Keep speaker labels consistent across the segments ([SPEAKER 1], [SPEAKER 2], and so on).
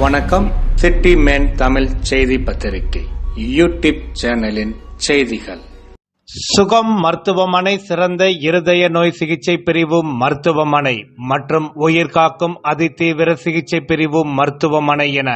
[SPEAKER 1] வணக்கம். City man Tamil செய்தி பத்திரிகை யூடியூப் சேனலின் செய்திகள். சுகம் மருத்துவமனை சிறந்த இருதய நோய் சிகிச்சை பிரிவு மருத்துவமனை மற்றும் உயிர்காக்கும் அதிதீவிர சிகிச்சை பிரிவு மருத்துவமனை என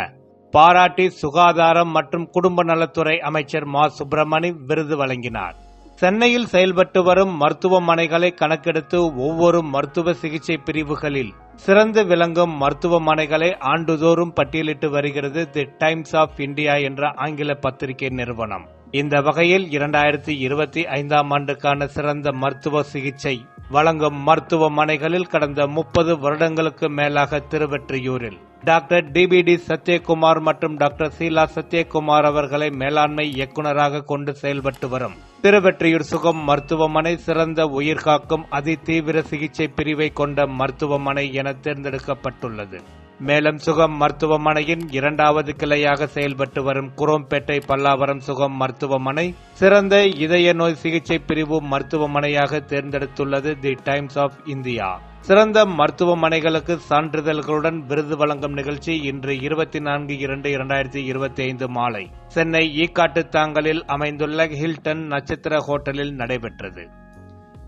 [SPEAKER 1] பாராட்டி சுகாதாரம் மற்றும் குடும்ப நலத்துறை அமைச்சர் மா. சுப்பிரமணி விருது வழங்கினார். சென்னையில் செயல்பட்டு வரும் மருத்துவமனைகளை கணக்கெடுத்து ஒவ்வொரு மருத்துவ சிகிச்சை பிரிவுகளில் சிறந்து விளங்கும் மருத்துவமனைகளை ஆண்டுதோறும் பட்டியலிட்டு வருகிறது தி டைம்ஸ் ஆஃப் இந்தியா என்ற ஆங்கில பத்திரிகை நிறுவனம். இந்த வகையில் இரண்டாயிரத்தி இருபத்தி ஐந்தாம் ஆண்டுக்கான சிறந்த மருத்துவ சிகிச்சை வழங்கும் மருத்துவமனைகளில் கடந்த முப்பது வருடங்களுக்கு மேலாக திருவெற்றியூரில். டாக்டர் டிபிடி சத்யகுமார் மற்றும் டாக்டர் சீலா சத்யகுமார் அவர்களை மேலாண்மை இயக்குநராக கொண்டு செயல்பட்டு வரும். திருவெற்றியூர் சுகம் மருத்துவமனை சிறந்த உயிர்காக்கும் அதிதீவிர சிகிச்சை பிரிவை கொண்ட மருத்துவமனை என தேர்ந்தெடுக்கப்பட்டுள்ளது. மேலும் சுகம் மருத்துவமனையின் இரண்டாவது கிளையாக செயல்பட்டு வரும் குரோம்பேட்டை பல்லாவரம் சுகம் மருத்துவமனை சிறந்த இதய நோய் சிகிச்சை பிரிவு மருத்துவமனையாக தேர்ந்தெடுத்துள்ளது தி டைம்ஸ் ஆஃப் இந்தியா. சிறந்த மருத்துவமனைகளுக்கு சான்றிதழ்களுடன் விருது வழங்கும் நிகழ்ச்சி இன்று இருபத்தி நான்கு இரண்டு இரண்டாயிரத்தி இருபத்தி ஐந்து மாலை. சென்னை ஈக்காட்டு தாங்கலில் அமைந்துள்ள ஹில்டன் நட்சத்திர ஹோட்டலில் நடைபெற்றது.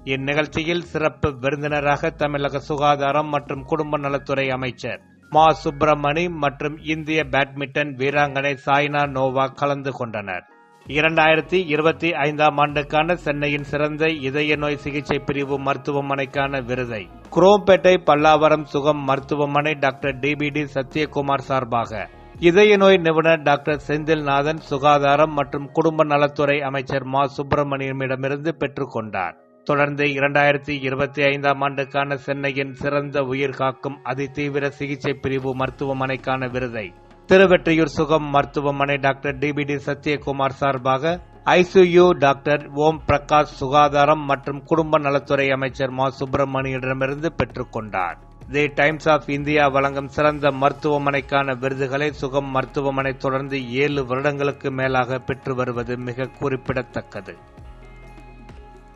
[SPEAKER 1] இந்நிகழ்ச்சியில் சிறப்பு விருந்தினராக தமிழக சுகாதாரம் மற்றும் குடும்ப நலத்துறை அமைச்சர் மா சுப்பிரமணி மற்றும் இந்திய பேட்மிண்டன் வீராங்கனை சாய்னா நோவா கலந்து கொண்டனர். இரண்டாயிரத்தி இருபத்தி ஐந்தாம் ஆண்டுக்கான சென்னையின் சிறந்த இதய நோய் சிகிச்சை பிரிவு மருத்துவமனைக்கான விருதை. குரோம்பேட்டை பல்லாவரம் சுகம் மருத்துவமனை டாக்டர் டிபிடி சத்யகுமார் சார்பாக. இதய நோய் நிபுணர் டாக்டர் செந்தில்நாதன் சுகாதாரம் மற்றும் குடும்ப நலத்துறை அமைச்சர் மா சுப்பிரமணியமிடமிருந்து பெற்றுக்கொண்டார். தொடர்ந்து இரண்டாயிரத்தி இருபத்தி ஐந்தாம் ஆண்டுக்கான சென்னையின் சிறந்த உயிர் காக்கும் அதிதீவிர சிகிச்சை பிரிவு மருத்துவமனைக்கான விருதை. திருவெற்றியூர் சுகம் மருத்துவமனை டாக்டர் டிபிடி சத்யகுமார் சார்பாக ஐசியு டாக்டர் ஓம் பிரகாஷ் சுகாதாரம் மற்றும் குடும்ப நலத்துறை அமைச்சர் மா சுப்பிரமணியிடமிருந்து பெற்றுக்கொண்டார் தி டைம்ஸ் ஆஃப் இந்தியா வழங்கும் சிறந்த மருத்துவமனைக்கான விருதுகளை சுகம் மருத்துவமனை தொடர்ந்து ஏழு வருடங்களுக்கு மேலாக பெற்று வருவது மிக குறிப்பிடத்தக்கது.